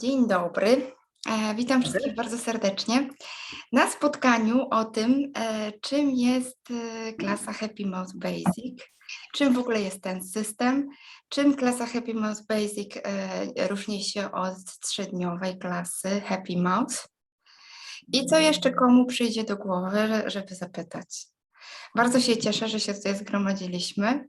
Dzień dobry. E, Witam wszystkich bardzo serdecznie na spotkaniu o tym, e, czym jest e, klasa Happy Mouse Basic, czym w ogóle jest ten system, czym klasa Happy Mouse Basic różni się od trzydniowej klasy Happy Mouse i co jeszcze komu przyjdzie do głowy, że- żeby zapytać. Bardzo się cieszę, że się tutaj zgromadziliśmy.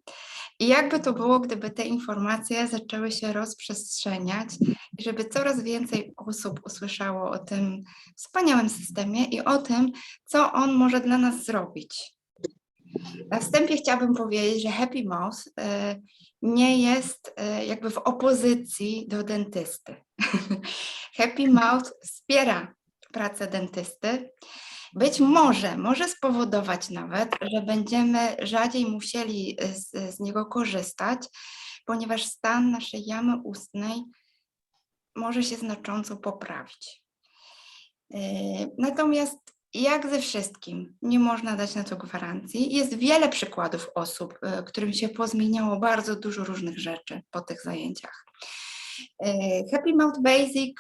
I jakby to było, gdyby te informacje zaczęły się rozprzestrzeniać i żeby coraz więcej osób usłyszało o tym wspaniałym systemie i o tym, co on może dla nas zrobić. Na wstępie chciałabym powiedzieć, że Happy Mouse e, nie jest e, jakby w opozycji do dentysty. Happy Mouse wspiera pracę dentysty. Być może, może spowodować nawet, że będziemy rzadziej musieli e, z, z niego korzystać, ponieważ stan naszej jamy ustnej może się znacząco poprawić. Yy, Natomiast jak ze wszystkim, nie można dać na to gwarancji. Jest wiele przykładów osób, którym się pozmieniało bardzo dużo różnych rzeczy po tych zajęciach. Happy Mouth Basic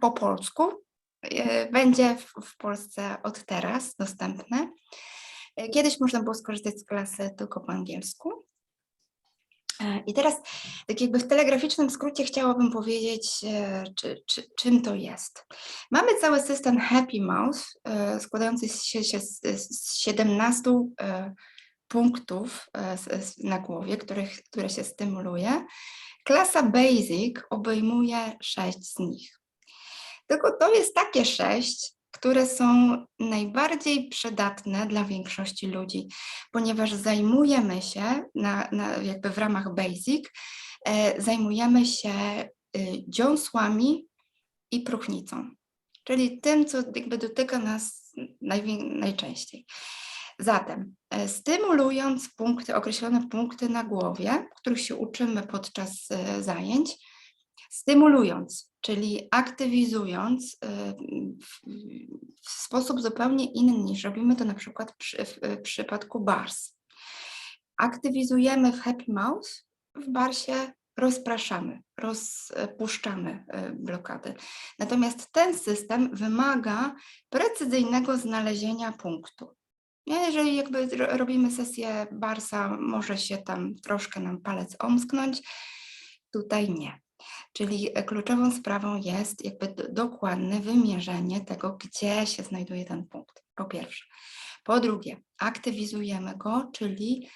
po polsku będzie w, w Polsce od teraz dostępne. Yy, Kiedyś można było skorzystać z klasy tylko po angielsku. E, I teraz, tak jakby w telegraficznym skrócie chciałabym powiedzieć, e, czy, czy, czym to jest. Mamy cały system Happy Mouse, e, składający się, z, z 17 e, punktów e, na głowie, których, które się stymuluje. Klasa Basic obejmuje 6 z nich. Tylko to jest takie 6, które są najbardziej przydatne dla większości ludzi, ponieważ zajmujemy się na, na, jakby w ramach Basic, e, zajmujemy się y, dziąsłami i próchnicą, czyli tym, co jakby dotyka nas najczęściej. Zatem, e, stymulując punkty, określone punkty na głowie, których się uczymy podczas e, zajęć, stymulując, czyli aktywizując e, w, sposób zupełnie inny niż robimy to na przykład przy, w, w przypadku bars. Aktywizujemy w Happy Mouse, w barsie rozpraszamy, rozpuszczamy e, blokady. Natomiast ten system wymaga precyzyjnego znalezienia punktu. Jeżeli jakby ro- robimy sesję barsa, może się tam troszkę nam palec omsknąć, tutaj nie. Czyli e, kluczową sprawą jest jakby do- dokładne wymierzenie tego, gdzie się znajduje ten punkt. Po pierwsze. Po drugie, aktywizujemy go, czyli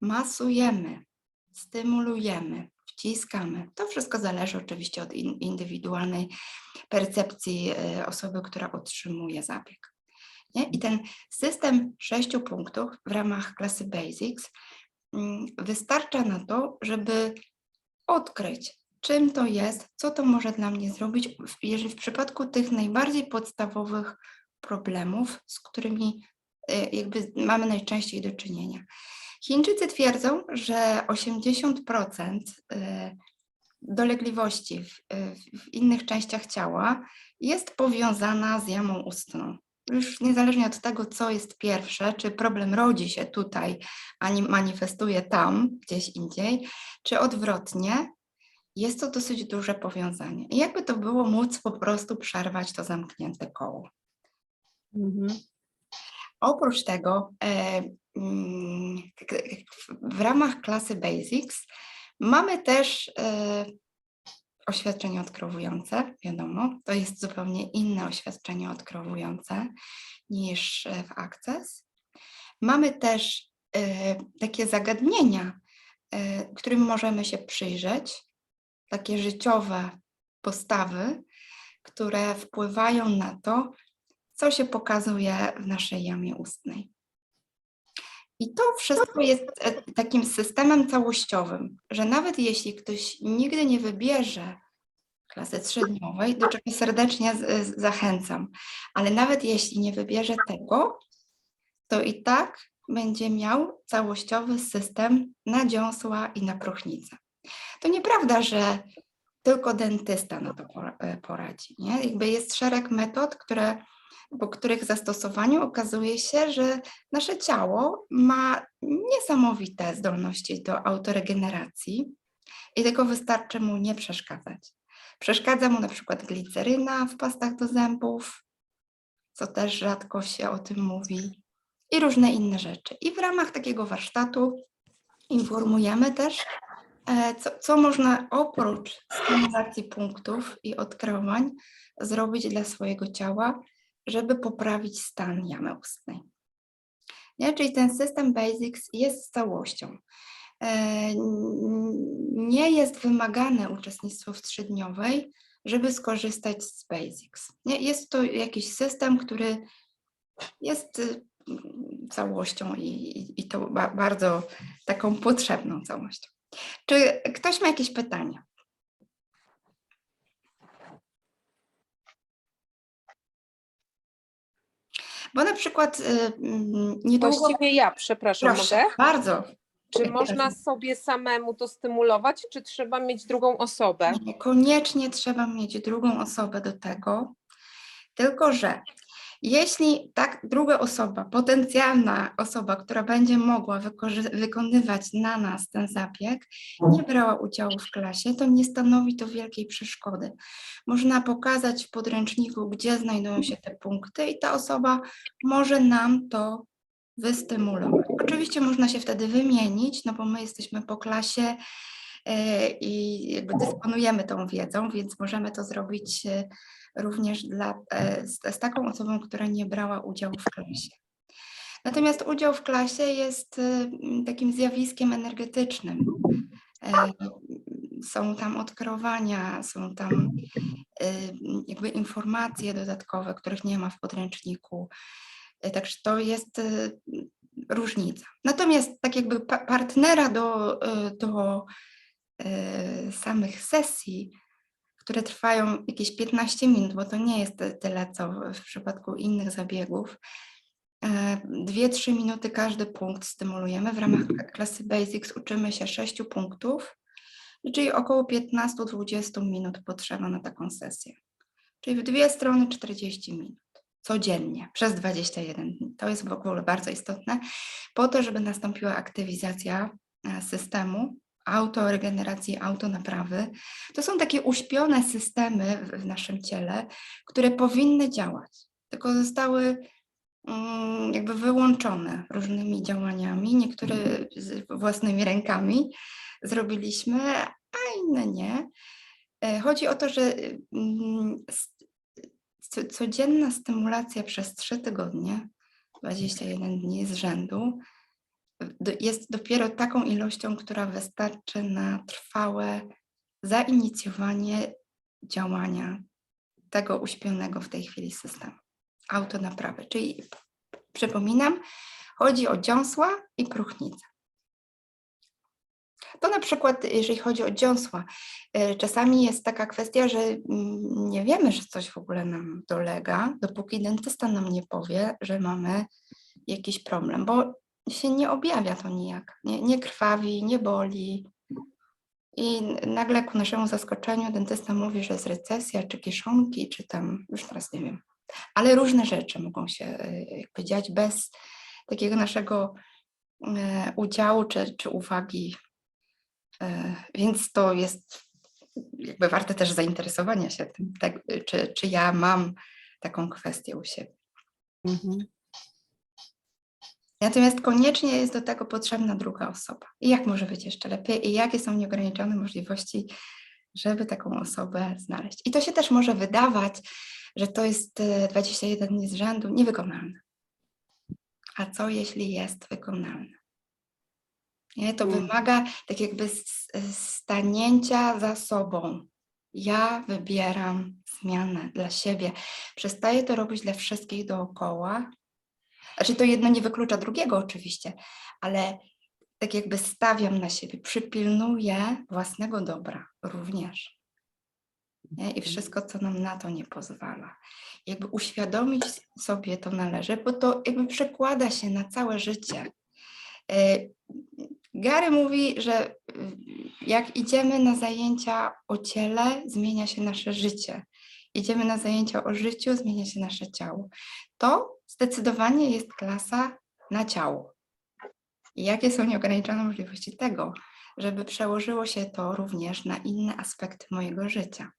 masujemy, stymulujemy, wciskamy. To wszystko zależy oczywiście od in- indywidualnej percepcji e, osoby, która otrzymuje zabieg. Nie? I ten system sześciu punktów w ramach klasy Basics mm, wystarcza na to, żeby odkryć, czym to jest, co to może dla mnie zrobić, jeżeli w przypadku tych najbardziej podstawowych problemów, z którymi e, jakby mamy najczęściej do czynienia. Chińczycy twierdzą, że 80% e, dolegliwości w, e, w- innych częściach ciała jest powiązana z jamą ustną. Już niezależnie od tego, co jest pierwsze, czy problem rodzi się tutaj, a manifestuje tam, gdzieś indziej, czy odwrotnie, jest to dosyć duże powiązanie. I jakby to było móc po prostu przerwać to zamknięte koło. Mhm. Oprócz tego, e, mm, w- ramach klasy Basics mamy też e, oświadczenie odkrowujące, wiadomo, to jest zupełnie inne oświadczenie odkrowujące niż e, w Access. Mamy też takie zagadnienia, którym możemy się przyjrzeć, takie życiowe postawy, które wpływają na to, co się pokazuje w naszej jamie ustnej. I to wszystko jest e, takim systemem całościowym, że nawet jeśli ktoś nigdy nie wybierze klasy trzydniowej, do czego serdecznie zachęcam, ale nawet jeśli nie wybierze tego, to i tak będzie miał całościowy system na dziąsła i na próchnicę. To nieprawda, że tylko dentysta na to e, poradzi. Nie? Jakby jest szereg metod, które, po których zastosowaniu okazuje się, że nasze ciało ma niesamowite zdolności do autoregeneracji i tylko wystarczy mu nie przeszkadzać. Przeszkadza mu na przykład gliceryna w pastach do zębów, co też rzadko się o tym mówi, i różne inne rzeczy. I w ramach takiego warsztatu informujemy też, co, co można oprócz stymulacji punktów i odkrywań zrobić dla swojego ciała, żeby poprawić stan jamy ustnej. Nie? Czyli ten system Basics jest całością. E, Nie jest wymagane uczestnictwo w trzydniowej, żeby skorzystać z Basics. Nie? Jest to jakiś system, który jest y, całością i, i, to ba, bardzo taką potrzebną całością. Czy ktoś ma jakieś pytania? Bo na przykład y, mm, niedługo... Właściwie ja, przepraszam, Proszę, mogę? bardzo. Czy można sobie samemu to stymulować, czy trzeba mieć drugą osobę? Nie, Koniecznie trzeba mieć drugą osobę do tego, tylko że jeśli tak druga osoba, potencjalna osoba, która będzie mogła wykonywać na nas ten zabieg, nie brała udziału w klasie, to nie stanowi to wielkiej przeszkody. Można pokazać w podręczniku, gdzie znajdują się te punkty i ta osoba może nam to wystymulować. Oczywiście można się wtedy wymienić, no bo my jesteśmy po klasie i jakby dysponujemy tą wiedzą, więc możemy to zrobić e, również dla, e, z, z taką osobą, która nie brała udziału w klasie. Natomiast udział w klasie jest e, takim zjawiskiem energetycznym. E, Są tam odkrywania, są tam e, jakby informacje dodatkowe, których nie ma w podręczniku. E, Także to jest e, różnica. Natomiast tak jakby pa- partnera do, e, do e, samych sesji, które trwają jakieś 15 minut, bo to nie jest ty- tyle, co w- przypadku innych zabiegów. 2-3 minuty każdy punkt stymulujemy. W ramach k- klasy Basics uczymy się 6 punktów, czyli około 15-20 minut potrzeba na taką sesję. Czyli w dwie strony 40 minut codziennie przez 21 dni. To jest w ogóle bardzo istotne, po to, żeby nastąpiła aktywizacja e, systemu autoregeneracji, autonaprawy. To są takie uśpione systemy w, naszym ciele, które powinny działać, tylko zostały mm, jakby wyłączone różnymi działaniami, niektóre z własnymi rękami zrobiliśmy, a inne nie. E, Chodzi o to, że mm, codzienna stymulacja przez 3 tygodnie, 21 dni z rzędu, jest dopiero taką ilością, która wystarczy na trwałe zainicjowanie działania tego uśpionego w tej chwili systemu autonaprawy. Czyli przypominam, chodzi o dziąsła i próchnicę. To na przykład, jeżeli chodzi o dziąsła, e, czasami jest taka kwestia, że mm, nie wiemy, że coś w ogóle nam dolega, dopóki dentysta nam nie powie, że mamy jakiś problem, bo się nie objawia to nijak, nie, nie krwawi, nie boli. I nagle ku naszemu zaskoczeniu dentysta mówi, że jest recesja, czy kieszonki, czy tam, już teraz nie wiem. Ale różne rzeczy mogą się e, jakby dziać bez takiego naszego e, udziału czy, czy uwagi. E, Więc to jest jakby warte też zainteresowania się tym, tak, czy, czy ja mam taką kwestię u siebie. Mhm. Natomiast koniecznie jest do tego potrzebna druga osoba. I jak może być jeszcze lepiej? I jakie są nieograniczone możliwości, żeby taką osobę znaleźć? I to się też może wydawać, że to jest e, 21 dni z rzędu niewykonalne. A co jeśli jest wykonalne? Nie, to Mm. wymaga tak jakby stanięcia za sobą. Ja wybieram zmianę dla siebie. Przestaję to robić dla wszystkich dookoła. Znaczy to jedno nie wyklucza drugiego oczywiście, ale tak jakby stawiam na siebie, przypilnuję własnego dobra również. Nie? I wszystko, co nam na to nie pozwala. Jakby uświadomić sobie to należy, bo to jakby przekłada się na całe życie. E, Gary mówi, że y, jak idziemy na zajęcia o ciele, zmienia się nasze życie. Idziemy na zajęcia o życiu, zmienia się nasze ciało. To zdecydowanie jest klasa na ciało. I jakie są nieograniczone możliwości tego, żeby przełożyło się to również na inne aspekty mojego życia?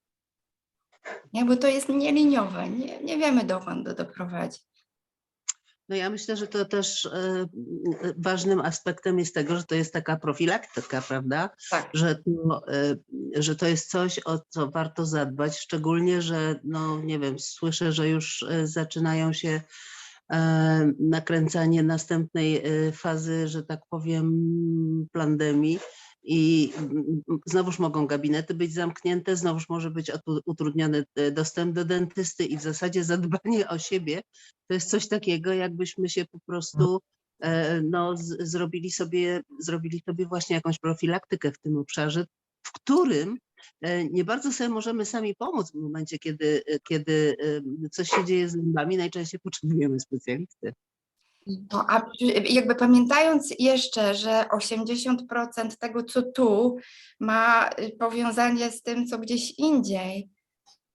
Bo to jest nieliniowe, nie, nie wiemy dokąd to doprowadzi. No ja myślę, że to też e, ważnym aspektem jest tego, że to jest taka profilaktyka, prawda? Tak. Że to, e, że to jest coś, o co warto zadbać, szczególnie, że no nie wiem, słyszę, że już e, zaczynają się nakręcanie następnej e, fazy, że tak powiem, pandemii. I mm, znowuż mogą gabinety być zamknięte, znowuż może być utrudniony e, dostęp do dentysty i w zasadzie zadbanie o siebie to jest coś takiego, jakbyśmy się po prostu e, no, zrobili, sobie, zrobili sobie właśnie jakąś profilaktykę w tym obszarze, w którym e, nie bardzo sobie możemy sami pomóc w momencie, kiedy, e, kiedy e, coś się dzieje z zębami, najczęściej potrzebujemy specjalisty. No, a jakby pamiętając jeszcze, że 80% tego, co tu, ma powiązanie z tym, co gdzieś indziej,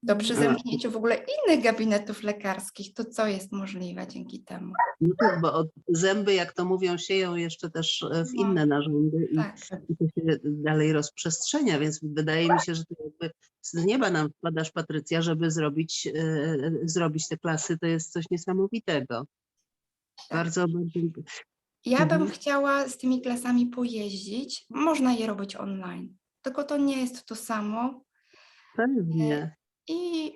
to przy A. zamknięciu w ogóle innych gabinetów lekarskich, to co jest możliwe dzięki temu? No tak, bo zęby, jak to mówią, sieją jeszcze też e, w No. inne narządy i, Tak. i to się dalej rozprzestrzenia, więc wydaje mi się, że to jakby z nieba nam wpadasz, Patrycja, żeby zrobić, e, zrobić te klasy, to jest coś niesamowitego. Bardzo, bardzo. Ja bym Mhm. chciała z tymi klasami pojeździć. Można je robić online, tylko to nie jest to samo. Pewnie. I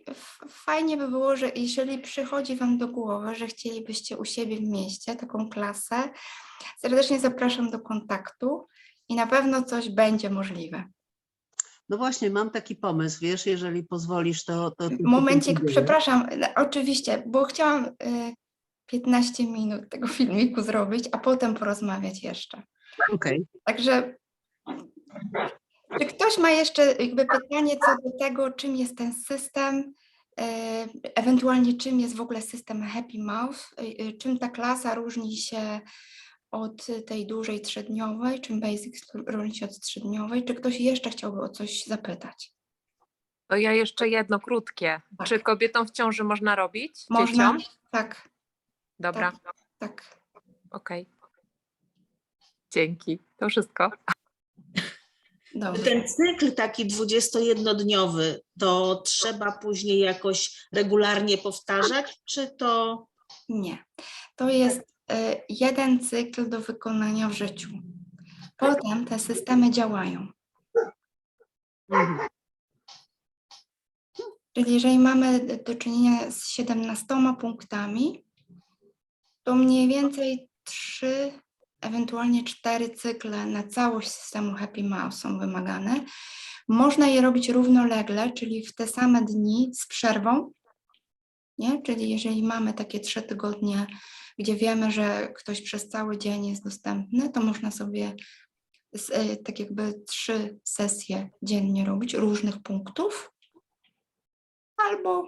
fajnie by było, że jeżeli przychodzi Wam do głowy, że chcielibyście u siebie w mieście taką klasę, serdecznie zapraszam do kontaktu i na pewno coś będzie możliwe. No właśnie, mam taki pomysł, wiesz, jeżeli pozwolisz, to. to, to Momencik, przepraszam, e, oczywiście, bo chciałam y, 15 minut tego filmiku zrobić, a potem porozmawiać jeszcze. Okej. Także czy ktoś ma jeszcze jakby pytanie co do tego, czym jest ten system, e, ewentualnie czym jest w ogóle system Happy Mouth, e, e, czym ta klasa różni się od tej dużej trzydniowej, czym Basics różni się od trzydniowej, czy ktoś jeszcze chciałby o coś zapytać? To ja jeszcze jedno krótkie. Tak. Czy kobietom w ciąży można robić? Można? Dzieciom? Tak, Dobra, tak, tak. okej. Dzięki. To wszystko. Dobrze. Ten cykl taki 21-dniowy, to trzeba później jakoś regularnie powtarzać, czy to Nie. To jest e, jeden cykl do wykonania w życiu. Potem te systemy działają. Mhm. Czyli jeżeli mamy do czynienia z 17 punktami, to mniej więcej 3, ewentualnie 4 cykle na całość systemu Happy Mouse są wymagane. Można je robić równolegle, czyli w te same dni z przerwą. Nie? Czyli jeżeli mamy takie 3 tygodnie, gdzie wiemy, że ktoś przez cały dzień jest dostępny, to można sobie z, e, tak jakby trzy sesje dziennie robić różnych punktów albo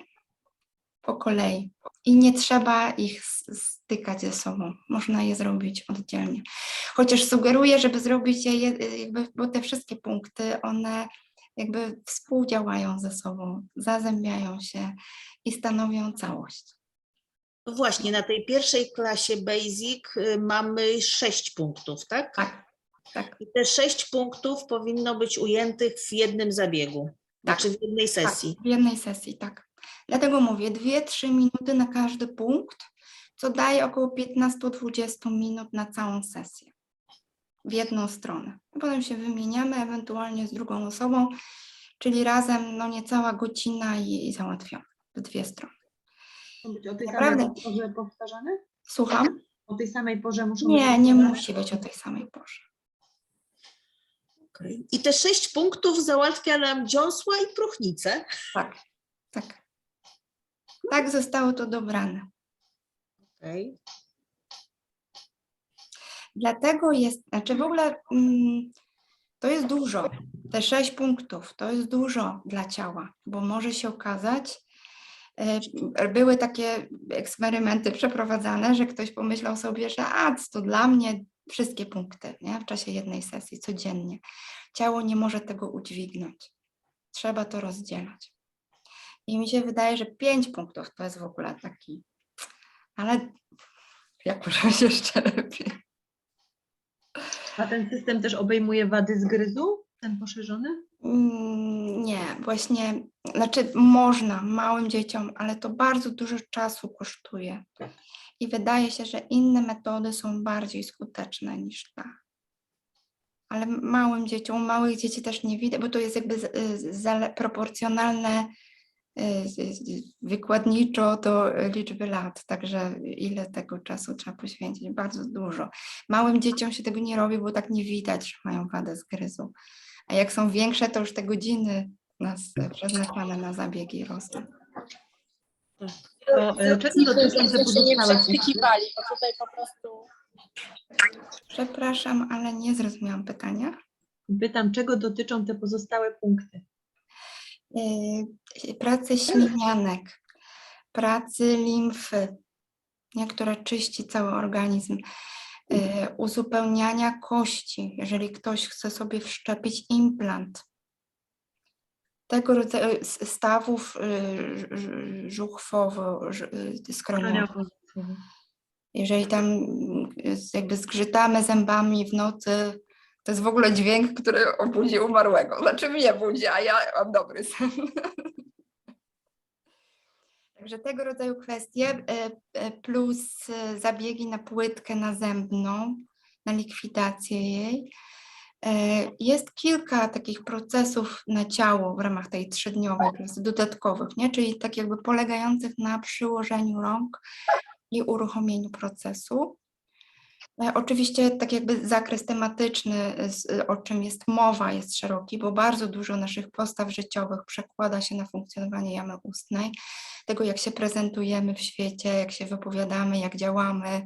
po kolei. I nie trzeba ich stykać ze sobą. Można je zrobić oddzielnie. Chociaż sugeruję, żeby zrobić je, jakby, bo te wszystkie punkty, one jakby współdziałają ze sobą, zazębiają się i stanowią całość. no właśnie na tej pierwszej klasie Basic y, mamy 6 punktów, tak? Tak, tak, I te 6 punktów powinno być ujętych w jednym zabiegu, Tak. znaczy w jednej tak, sesji. w jednej sesji, tak. Dlatego mówię, 2-3 minuty na każdy punkt, co daje około 15-20 minut na całą sesję. W jedną stronę. Potem się wymieniamy ewentualnie z drugą osobą, czyli razem no niecała godzina i, i w dwie strony. O tej Naprawdę. samej porze powtarzane? Słucham? O tej samej porze muszą być Nie, nie powtarzane? musi być o tej samej porze. I te 6 punktów załatwia nam dziąsła i próchnicę. Tak, tak. Tak zostało to dobrane. Okej. Dlatego jest, znaczy w ogóle mm, to jest dużo. Te sześć punktów to jest dużo dla ciała, bo może się okazać, e, były takie eksperymenty przeprowadzane, że ktoś pomyślał sobie, że a, to dla mnie wszystkie punkty nie? w czasie jednej sesji, codziennie. Ciało nie może tego udźwignąć. Trzeba to rozdzielać. I mi się wydaje, że pięć punktów to jest w ogóle taki, ale jak może być jeszcze lepiej. A ten system też obejmuje wady zgryzu? Ten poszerzony? Mm, Nie, właśnie, znaczy można małym dzieciom, ale to bardzo dużo czasu kosztuje. I wydaje się, że inne metody są bardziej skuteczne niż ta. Ale małym dzieciom, małych dzieci też nie widać, bo to jest jakby z- proporcjonalne z- z- wykładniczo do y, liczby lat, także ile tego czasu trzeba poświęcić? Bardzo dużo. Małym dzieciom się tego nie robi, bo tak nie widać, że mają wadę zgryzu. A jak są większe, to już te godziny nas przeznaczane na zabiegi rosną. To, e, czego pozostałe punkty? przekrzykiwali, bo tutaj po prostu Przepraszam, ale nie zrozumiałam pytania. Pytam, czego dotyczą te pozostałe punkty? Yy, Pracy ślinianek, pracy limfy, nie, która czyści cały organizm, yy, uzupełniania kości, jeżeli ktoś chce sobie wszczepić implant. Tego rodzaju stawów yy, ż- żuchwowo, ż- yy, skroniowych. Jeżeli tam jakby zgrzytamy zębami w nocy, to jest w ogóle dźwięk, który obudzi umarłego. Znaczy mnie budzi, a ja mam dobry sen. Także tego rodzaju kwestie, e, e, plus e, zabiegi na płytkę nazębną, na likwidację jej. Jest kilka takich procesów na ciało w ramach tej trzydniowej klasy dodatkowych, nie? czyli tak jakby polegających na przyłożeniu rąk i uruchomieniu procesu. E, Oczywiście tak jakby zakres tematyczny, z- o czym jest mowa, jest szeroki, bo bardzo dużo naszych postaw życiowych przekłada się na funkcjonowanie jamy ustnej, tego jak się prezentujemy w świecie, jak się wypowiadamy, jak działamy,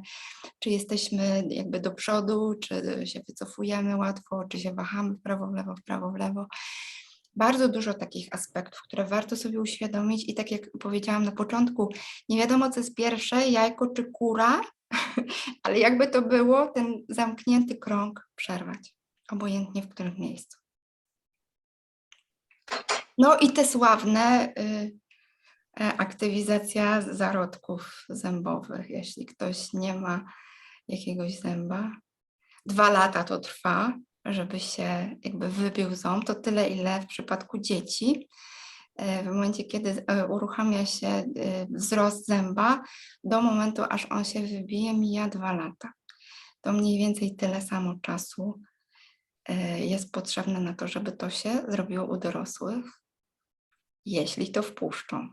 czy jesteśmy jakby do przodu, czy się wycofujemy łatwo, czy się wahamy w prawo, w lewo, w prawo, w lewo. Bardzo dużo takich aspektów, które warto sobie uświadomić i tak jak powiedziałam na początku, nie wiadomo co jest pierwsze, jajko czy kura, ale jakby to było, ten zamknięty krąg przerwać, obojętnie w którym miejscu. No i te sławne y, e, aktywizacja zarodków zębowych. Jeśli ktoś nie ma jakiegoś zęba, dwa lata to trwa, żeby się jakby wybił ząb, to tyle ile w przypadku dzieci. E, W momencie, kiedy e, uruchamia się e, wzrost zęba, do momentu, aż on się wybije, mija dwa lata. To mniej więcej tyle samo czasu jest potrzebne na to, żeby to się zrobiło u dorosłych, jeśli to wpuszczą.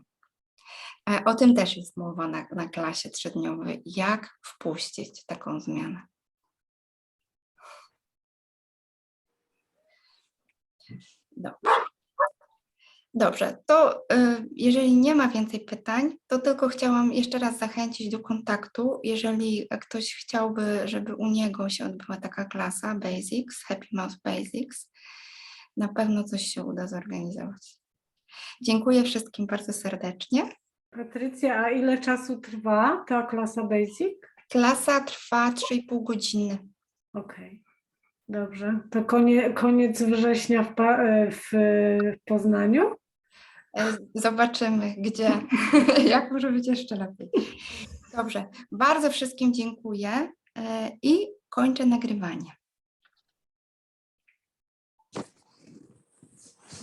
O tym też jest mowa na, na klasie trzydniowej, jak wpuścić taką zmianę. Dobrze. Dobrze, to y, jeżeli nie ma więcej pytań, to tylko chciałam jeszcze raz zachęcić do kontaktu. Jeżeli ktoś chciałby, żeby u niego się odbyła taka klasa Basics, Happy Mouse Basics, na pewno coś się uda zorganizować. Dziękuję wszystkim bardzo serdecznie. Patrycja, a ile czasu trwa ta klasa Basic? Klasa trwa 3,5 godziny. Okej, dobrze. To konie, koniec września w, pa, w Poznaniu? E, Zobaczymy, gdzie, jak może być jeszcze lepiej. Dobrze, bardzo wszystkim dziękuję e, i kończę nagrywanie.